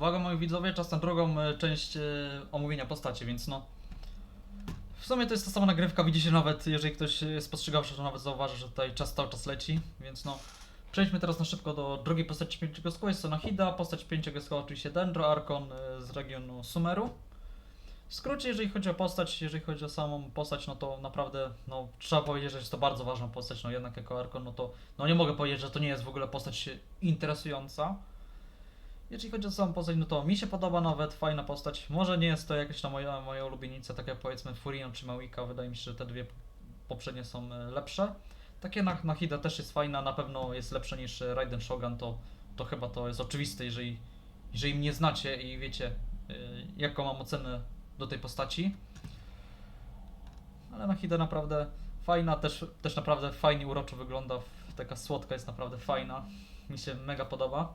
uwaga moi widzowie, czas na drugą e, część e, omówienia postaci, więc no... W sumie to jest ta sama nagrywka, widzicie nawet, jeżeli ktoś spostrzegawszy, to nawet zauważy, że tutaj czas cały czas leci, więc no... Przejdźmy teraz na szybko do drugiej postaci pięciogwiazdkowej, jest to Nahida, postać pięciogwiazdkowa oczywiście Dendro, Arkon e, z regionu Sumeru. W skrócie, jeżeli chodzi o postać, jeżeli chodzi o samą postać, no to naprawdę, no trzeba powiedzieć, że jest to bardzo ważna postać, no jednak jako Arkon, no to, no nie mogę powiedzieć, że to nie jest w ogóle postać interesująca. Jeżeli chodzi o samą postać, no to mi się podoba nawet, fajna postać. Może nie jest to jakaś tam moja, moja ulubienica, tak jak powiedzmy Furino czy Małika, wydaje mi się, że te dwie poprzednie są e, lepsze. Takie na, Nahida też jest fajna, na pewno jest lepsza niż e, Raiden Shogun, to, to chyba to jest oczywiste, jeżeli, jeżeli mnie znacie i wiecie, y, jaką mam ocenę do tej postaci. Ale Nahida naprawdę fajna, też, też naprawdę fajnie uroczo wygląda, taka słodka jest naprawdę fajna, mi się mega podoba.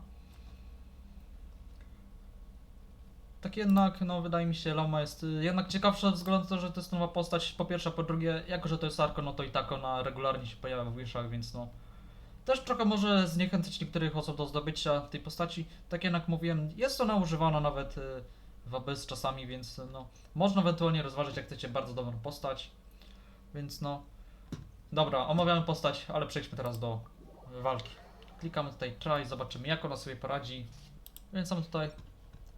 Tak jednak, no wydaje mi się, Lama jest y, jednak ciekawsza ze względu na to, że to jest nowa postać, po pierwsze, po drugie, jako że to jest Arko, no to i tak ona regularnie się pojawia w Wishach, więc no... Też trochę może zniechęcić niektórych osób do zdobycia tej postaci. Tak jak mówiłem, jest ona używana nawet y, w ABS czasami, więc no... Można ewentualnie rozważyć, jak chcecie bardzo dobrą postać. Więc no... Dobra, omawiamy postać, ale przejdźmy teraz do walki. Klikamy tutaj try, zobaczymy jak ona sobie poradzi. Więc mam tutaj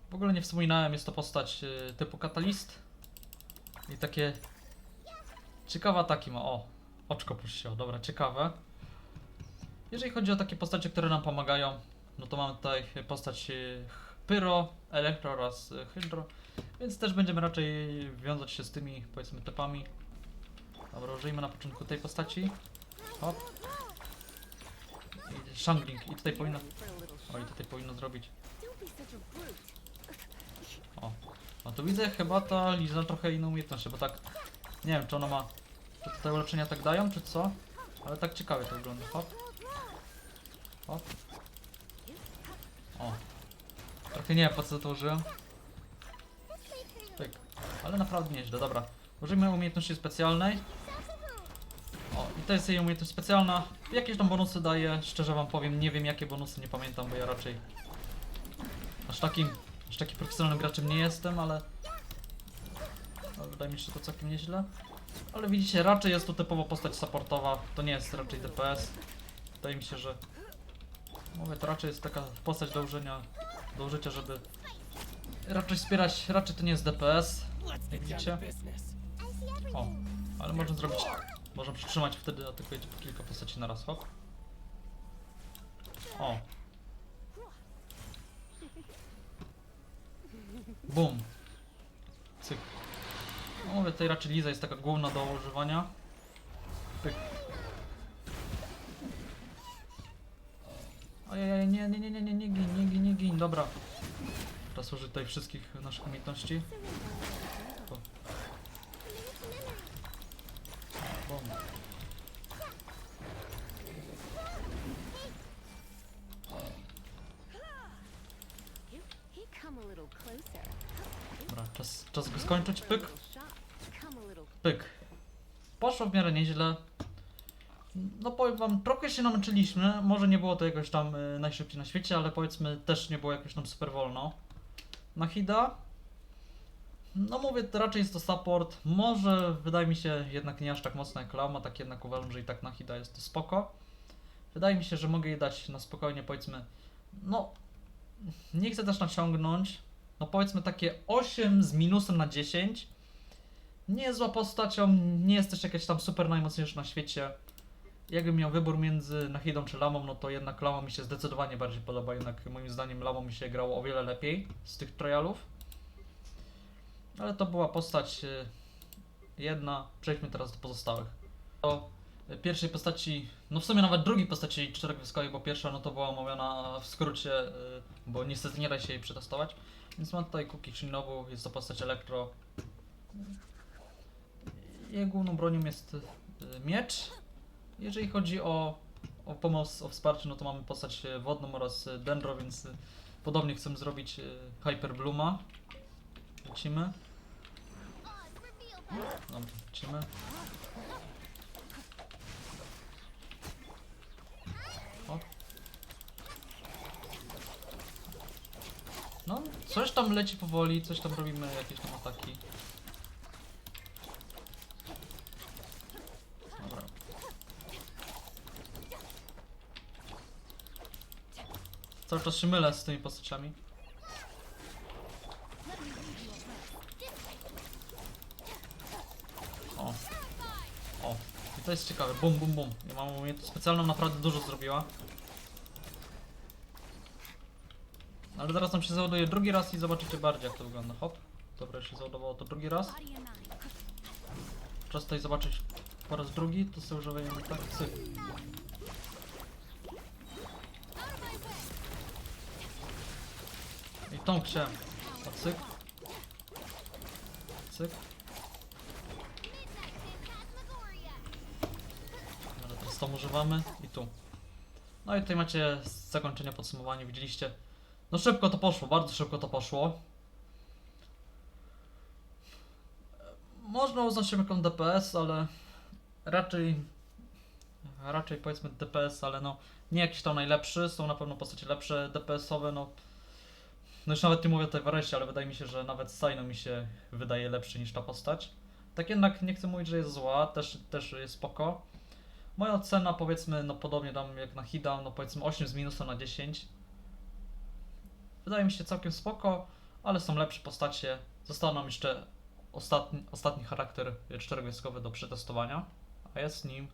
w ogóle nie wspominałem, jest to postać y, typu katalist. I takie. Ciekawa taki ma. O, oczko puściło, dobra, ciekawe. Jeżeli chodzi o takie postacie, które nam pomagają, no to mamy tutaj postać y, Pyro, Elektro oraz y, Hydro. Więc też będziemy raczej wiązać się z tymi, powiedzmy, typami. Dobra, użyjmy na początku tej postaci. Hop. I Shangling. I tutaj powinno. Oj, tutaj powinno zrobić. Such a. O, no to widzę chyba ta Liza trochę inną umiejętność, bo tak, nie wiem czy ona ma, czy te ulepszenia tak dają, czy co, ale tak ciekawie to wygląda, hop, hop, o, trochę nie wiem po co to użyłem, pyk, ale naprawdę nieźle, dobra, użyjmy umiejętności specjalnej, o, i to jest jej umiejętność specjalna, jakieś tam bonusy daje, szczerze wam powiem, nie wiem jakie bonusy, nie pamiętam, bo ja raczej aż takim Aż taki profesjonalnym graczem nie jestem, ale... ale wydaje mi się, że to całkiem nieźle. Ale widzicie, raczej jest to typowo postać supportowa, to nie jest raczej DPS. Wydaje mi się, że... Mówię, to raczej jest taka postać do użycia, do użycia, żeby... Raczej wspierać, raczej to nie jest DPS, jak widzicie. O, ale można zrobić... Można przytrzymać wtedy atakujecie po kilka postaci na raz, hop. O, Bum. Cyk. No mówię, tutaj raczej Liza jest taka główna do używania. Pyk. Ojej, nie, nie, nie, nie, nie, nie gin, nie gin, nie gin, dobra. Teraz użyć tutaj wszystkich naszych umiejętności. Dobra, czas, czas go skończyć, pyk. Pyk. Poszło w miarę nieźle. No powiem wam, trochę się namęczyliśmy. Może nie było to jakoś tam y, najszybciej na świecie, ale powiedzmy też nie było jakoś tam super wolno. Na Hida. No mówię, to raczej jest to support. Może wydaje mi się jednak nie aż tak mocno jak Lama, tak jednak uważam, że i tak na Hida jest to spoko. Wydaje mi się, że mogę jej dać na spokojnie powiedzmy. No, nie chcę też naciągnąć. No powiedzmy takie 8 z minusem na 10 nie jest zła postacią, nie jest też jakaś tam super najmocniejsza na świecie. Jakbym miał wybór między Nahidą czy Lamą, no to jednak Lama mi się zdecydowanie bardziej podoba, jednak moim zdaniem Lamą mi się grało o wiele lepiej z tych trialów. Ale to była postać y, jedna, przejdźmy teraz do pozostałych. Y, pierwszej postaci, no w sumie nawet drugiej postaci czterogwiazdkowej, bo pierwsza no to była omawiana w skrócie, y, bo niestety nie da się jej przetestować. Więc mam tutaj Kuki Shinobu, jest to postać elektro, jej główną bronią jest y, miecz. Jeżeli chodzi o, o pomoc, o wsparcie, no to mamy postać y, wodną oraz Dendro, więc podobnie chcemy zrobić Hyper Blooma. Lecimy. Dobra, lecimy. O. No, Coś tam leci powoli, coś tam robimy, jakieś tam ataki. Dobra. Cały czas się mylę z tymi postaciami. O. O. I to jest ciekawe. Bum, bum, bum. Ja mam specjalną, naprawdę dużo zrobiła. Ale zaraz nam się załaduje drugi raz i zobaczycie bardziej jak to wygląda. Hop. Dobra, się załadowało to drugi raz. Czas tutaj zobaczyć po raz drugi, to sobie używają tak, cyk. I tą chciałem. O, cyk. Cyk. Dobra, teraz tą używamy i tu. No i tutaj macie zakończenie podsumowanie, widzieliście. No szybko to poszło, bardzo szybko to poszło. Można uznać się jako DPS, ale raczej raczej powiedzmy DPS, ale no nie jakiś tam najlepszy, są na pewno postacie lepsze DPS-owe, no no już nawet nie mówię tutaj w Aresie, ale wydaje mi się, że nawet Sino mi się wydaje lepszy niż ta postać. Tak jednak nie chcę mówić, że jest zła, też, też jest spoko. Moja ocena powiedzmy, no podobnie tam jak na Hida, no powiedzmy 8 z minusem na 10. Wydaje mi się całkiem spoko, ale są lepsze postacie. Został nam jeszcze ostatni, ostatni charakter czterogwiazdkowy do przetestowania, a jest nim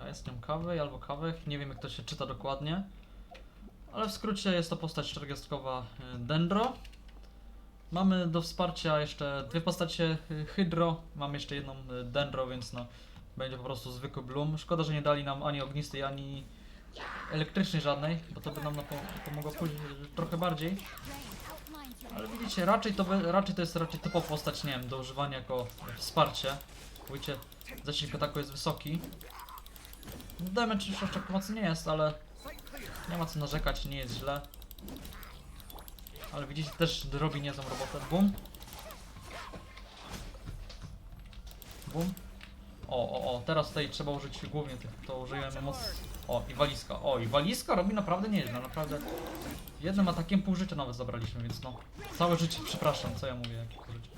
a jest nim kawy albo kawek, nie wiem jak to się czyta dokładnie. Ale w skrócie jest to postać czterogwiazdkowa y, Dendro. Mamy do wsparcia jeszcze dwie postacie y, Hydro, mam jeszcze jedną y, Dendro, więc no będzie po prostu zwykły Bloom. Szkoda, że nie dali nam ani ognistej, ani elektrycznej żadnej, bo to by nam napo- pomogło później trochę bardziej. Ale widzicie, raczej to, raczej to jest raczej typowa postać, nie wiem, do używania jako wsparcie. Widzicie, zasięg ataku jest wysoki. Damage już aż tak mocny nie jest, ale nie ma co narzekać, nie jest źle. Ale widzicie, też robi niezłą robotę. Bum. Bum. O, o, o, teraz tutaj trzeba użyć głównie tych, to użyjemy moc... O, i walizka. O, i walizka robi naprawdę nieźle, naprawdę. Jednym atakiem pół życia nawet zabraliśmy, więc no. Całe życie, przepraszam, co ja mówię, jakie pół życie.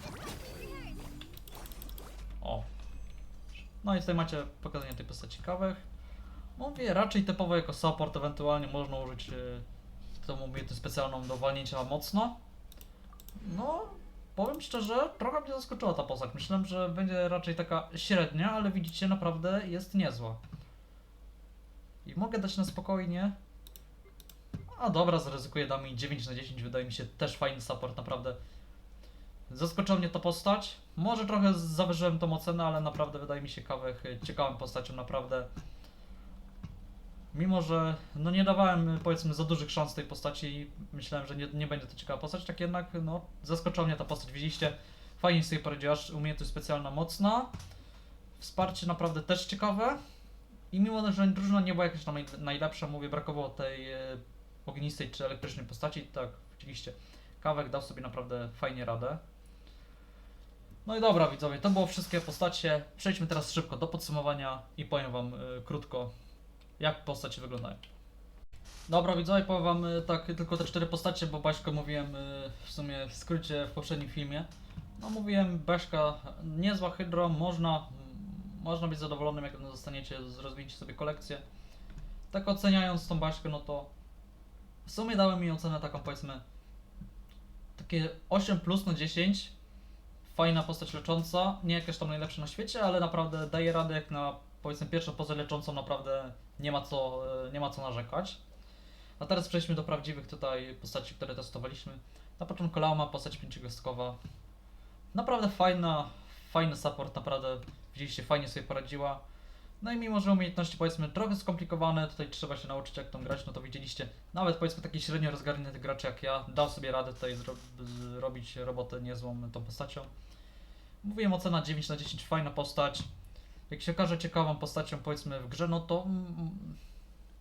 O. No i tutaj macie pokazanie tej postaci ciekawych. Mówię, raczej typowo jako support, ewentualnie można użyć yy, tą umiejętność specjalną do walnięcia mocno. No, powiem szczerze, trochę mnie zaskoczyła ta postać. Myślałem, że będzie raczej taka średnia, ale widzicie, naprawdę jest niezła. I mogę dać na spokojnie. A dobra, zaryzykuję, dam mi 9 na 10, wydaje mi się też fajny support, naprawdę. Zaskoczyła mnie ta postać. Może trochę zawyżyłem tą ocenę, ale naprawdę wydaje mi się kawek ciekawą postacią, naprawdę. Mimo, że no nie dawałem powiedzmy za dużych szans tej postaci, myślałem, że nie, nie będzie to ciekawa postać, tak jednak no zaskoczyła mnie ta postać, widzieliście, fajnie sobie poradziłaś, umiejętność specjalna mocna, wsparcie naprawdę też ciekawe i mimo, że drużyna nie była jakaś tam naj- najlepsza, mówię, brakowało tej e, ognistej czy elektrycznej postaci, tak, oczywiście, Kawek dał sobie naprawdę fajnie radę. No i dobra widzowie, to było wszystkie postacie. Przejdźmy teraz szybko do podsumowania i powiem wam y, krótko, jak postacie wyglądają. Dobra widzowie, powiem wam y, tak tylko te cztery postacie, bo Baśko mówiłem w sumie w skrócie w poprzednim filmie. No mówiłem, Baszka niezła hydro, można, można być zadowolonym jak zostaniecie, z- rozwijecie sobie kolekcję. Tak oceniając tą Baśkę, no to w sumie dałem mi ocenę taką powiedzmy takie 8 plus na 10. Fajna postać lecząca, nie jakaś tam najlepsza na świecie, ale naprawdę daje radę jak na powiedzmy pierwszą postać leczącą, naprawdę nie ma co, e, nie ma co narzekać. A teraz przejdźmy do prawdziwych tutaj postaci, które testowaliśmy. Na początku Lauma, postać pięciogwiazdkowa. Naprawdę fajna, fajny support, naprawdę widzieliście, fajnie sobie poradziła. No i mimo, że umiejętności powiedzmy trochę skomplikowane, tutaj trzeba się nauczyć jak tą grać, no to widzieliście, nawet powiedzmy taki średnio rozgarnięty gracz jak ja, dał sobie radę tutaj zro zrobić robotę niezłą tą postacią. Mówiłem ocena 9 na 10, fajna postać. Jak się okaże ciekawą postacią powiedzmy w grze, no to mm,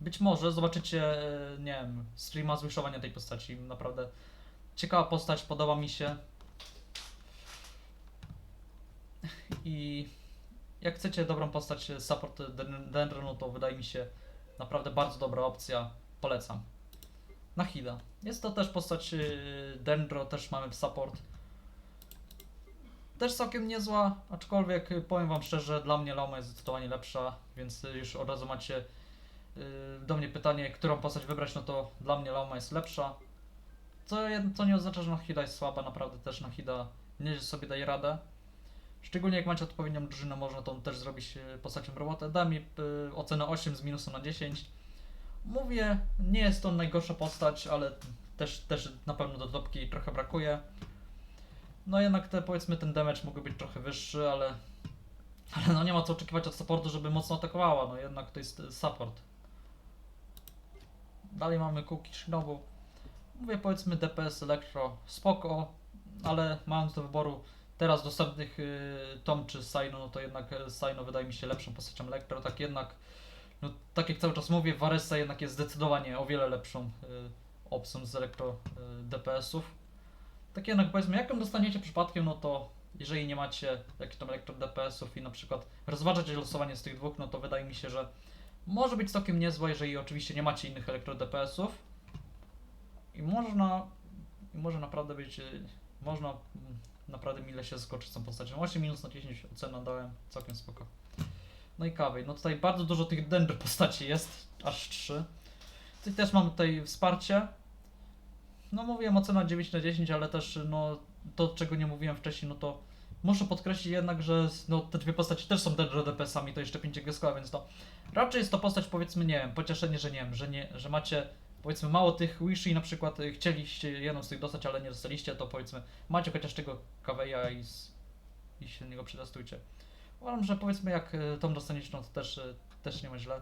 być może zobaczycie, e, nie wiem, streama zwiszowania tej postaci. Naprawdę ciekawa postać, podoba mi się. I jak chcecie dobrą postać e, support Den- Dendro, no to wydaje mi się naprawdę bardzo dobra opcja. Polecam. Nahida. Jest to też postać yy, Dendro, też mamy w support. Też całkiem niezła, aczkolwiek powiem wam szczerze, dla mnie Lauma jest zdecydowanie lepsza, więc już od razu macie do mnie pytanie, którą postać wybrać, no to dla mnie Lauma jest lepsza. Co, co nie oznacza, że Nahida jest słaba, naprawdę też Nahida nieźle sobie daje radę. Szczególnie jak macie odpowiednią drużynę, można tą też zrobić y, postacią robotę. Da mi y, ocenę 8 z minusem na 10. Mówię, nie jest to najgorsza postać, ale też, też na pewno do topki trochę brakuje. No jednak te, powiedzmy ten damage mógłby być trochę wyższy, ale, ale no nie ma co oczekiwać od supportu, żeby mocno atakowała, no jednak to jest y, support. Dalej mamy Kuki Shinobu. Mówię powiedzmy DPS Elektro, spoko, ale mając do wyboru teraz dostępnych y, Tom czy Saino, no to jednak y, Saino wydaje mi się lepszą postacią Elektro, tak jednak no, tak jak cały czas mówię, Varessa jednak jest zdecydowanie o wiele lepszą y, opcją z elektro y, DPS-ów. Tak jednak powiedzmy, jak ją dostaniecie przypadkiem, no to jeżeli nie macie jakichś tam elektro DPS-ów i na przykład rozważacie losowanie z tych dwóch, no to wydaje mi się, że może być całkiem niezła, jeżeli oczywiście nie macie innych elektro DPS-ów. I można, i może naprawdę być, można mm, naprawdę mile się zaskoczyć z tą postacią. 8 minus na 10 ocena dałem, całkiem spoko. No i kawej. No tutaj bardzo dużo tych dendr postaci jest, aż 3. Tutaj też mamy tutaj wsparcie. No mówiłem ocena 9 na 10, ale też no to czego nie mówiłem wcześniej, no to muszę podkreślić jednak, że no, te dwie postaci też są dendro DPS-ami, to jeszcze 5 geskoła, więc no raczej jest to postać powiedzmy, nie wiem, pocieszenie, że nie wiem, że, nie, że macie powiedzmy mało tych wishi na przykład y, chcieliście jedną z tych dostać, ale nie dostaliście, to powiedzmy macie chociaż tego kaweja i, s- i się niego przetestujcie. Uważam, że powiedzmy jak y, tą dostaniecie, no to też, y, też nie ma źle.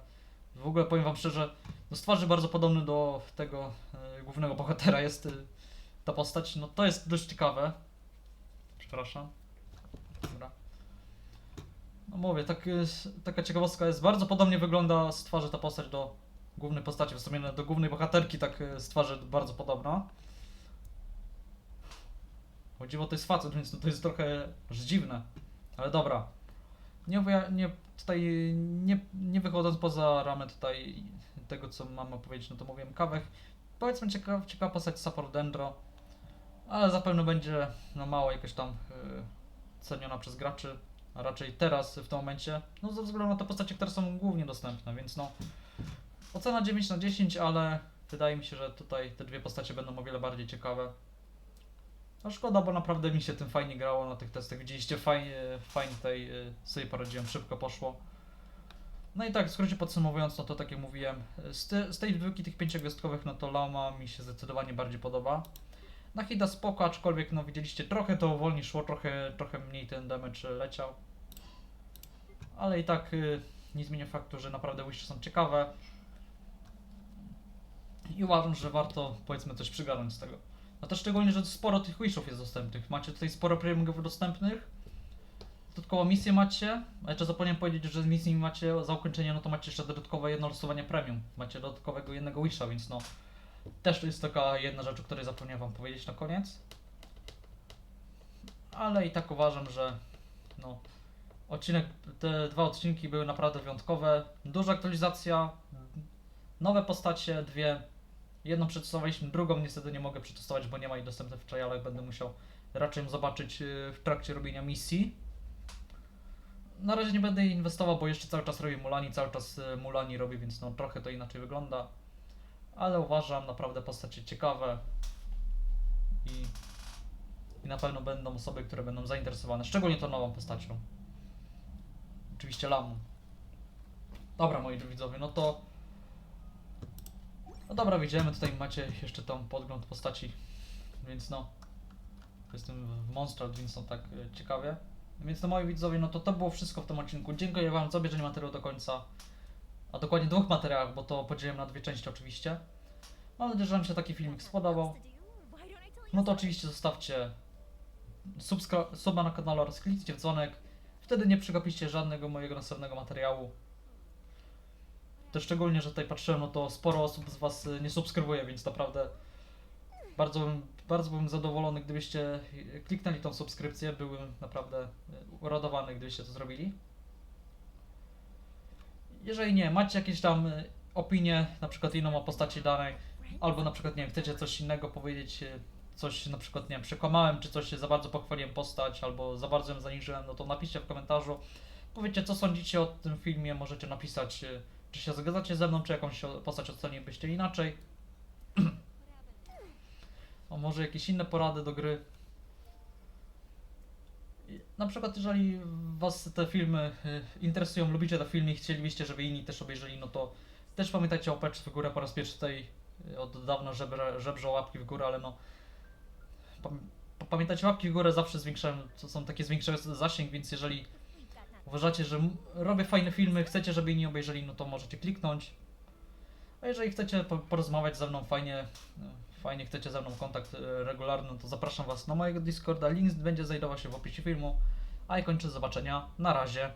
W ogóle powiem wam szczerze, no z twarzy bardzo podobny do tego y, głównego bohatera jest y, ta postać, no to jest dość ciekawe. Przepraszam. Dobra. No mówię, tak, taka ciekawostka jest, bardzo podobnie wygląda z twarzy ta postać do głównej postaci, w sumie do głównej bohaterki tak z twarzy bardzo podobna. Chodziło to jest facet, więc to jest trochę aż dziwne. Ale dobra. Nie, nie tutaj nie, nie wychodząc poza ramę tutaj tego co mam opowiedzieć, no to mówiłem kawech. Powiedzmy ciekawa, ciekawa postać Support Dendro, ale zapewne będzie no mało jakoś tam y, ceniona przez graczy, a raczej teraz w tym momencie, no ze względu na te postacie, które są głównie dostępne, więc no ocena 9 na 10, ale wydaje mi się, że tutaj te dwie postacie będą o wiele bardziej ciekawe. No szkoda, bo naprawdę mi się tym fajnie grało na tych testach. Widzieliście, fajnie, fajnie tutaj y, sobie poradziłem, szybko poszło. No i tak, w skrócie podsumowując, no to tak jak mówiłem, z, te, z tej dwójki tych pięciogwiazdkowych, no to Lama mi się zdecydowanie bardziej podoba. Na Hida spoko, aczkolwiek no widzieliście, trochę to wolniej szło, trochę, trochę mniej ten damage leciał. Ale i tak y, nie zmienia faktu, że naprawdę wishy są ciekawe. I uważam, że warto powiedzmy coś przygarnąć z tego. No to szczególnie, że sporo tych wishów jest dostępnych. Macie tutaj sporo premiumów dostępnych. Dodatkowo misje macie. A jeszcze zapomniałem powiedzieć, że z misji macie za ukończenie, no to macie jeszcze dodatkowe jedno losowanie premium. Macie dodatkowego jednego wisha, więc no też to jest taka jedna rzecz, o której zapomniałem wam powiedzieć na koniec. Ale i tak uważam, że no odcinek, te dwa odcinki były naprawdę wyjątkowe. Duża aktualizacja, nowe postacie, dwie. Jedną przetestowaliśmy, drugą niestety nie mogę przetestować, bo nie ma jej dostępnych w trialach. Będę musiał raczej ją zobaczyć yy, w trakcie robienia misji. Na razie nie będę jej inwestował, bo jeszcze cały czas robię Mulani, cały czas yy, Mulani robię, więc no trochę to inaczej wygląda. Ale uważam naprawdę postacie ciekawe i, i na pewno będą osoby, które będą zainteresowane, szczególnie tą nową postacią. Oczywiście Lamu. Dobra moi widzowie, no to no dobra, widzimy, tutaj macie jeszcze tą podgląd postaci, więc no, jestem w Monster, więc no tak e, ciekawie. Więc no moi widzowie, no to to było wszystko w tym odcinku. Dziękuję wam za obejrzenie materiału do końca, a dokładnie dwóch materiałach, bo to podzieliłem na dwie części oczywiście. Mam nadzieję, że wam się taki filmik spodobał. No to oczywiście zostawcie suba na kanale oraz kliknijcie w dzwonek. Wtedy nie przegapicie żadnego mojego następnego materiału. To szczególnie, że tutaj patrzyłem, no to sporo osób z Was y, nie subskrybuje, więc naprawdę bardzo bym, bardzo bym zadowolony, gdybyście y, kliknęli tą subskrypcję. Byłbym naprawdę y, uradowany, gdybyście to zrobili. Jeżeli nie, macie jakieś tam opinie, na przykład inną o postaci danej, albo na przykład, nie wiem, chcecie coś innego powiedzieć, coś na przykład, nie wiem, przekłamałem, czy coś za bardzo pochwaliłem postać, albo za bardzo ją zaniżyłem, no to napiszcie w komentarzu. Powiedzcie, co sądzicie o tym filmie, możecie napisać, czy się zgadzacie ze mną, czy jakąś o- postać ocenilibyście inaczej. A może jakieś inne porady do gry. Na przykład, jeżeli Was te filmy y, interesują, lubicie te filmy i chcielibyście, żeby inni też obejrzeli, no to też pamiętajcie o łapeczce w górę po raz pierwszy tutaj y, od dawna żebrze, żebrzą łapki w górę, ale no pam- pamiętajcie łapki w górę zawsze zwiększają, to są takie zwiększają zasięg, więc jeżeli uważacie, że robię fajne filmy, chcecie, żeby inni obejrzeli, no to możecie kliknąć. A jeżeli chcecie po- porozmawiać ze mną fajnie, y, fajnie chcecie ze mną kontakt y, regularny, no to zapraszam Was na mojego Discorda. Link będzie znajdował się w opisie filmu. A ja kończę. Zobaczenia. Na razie.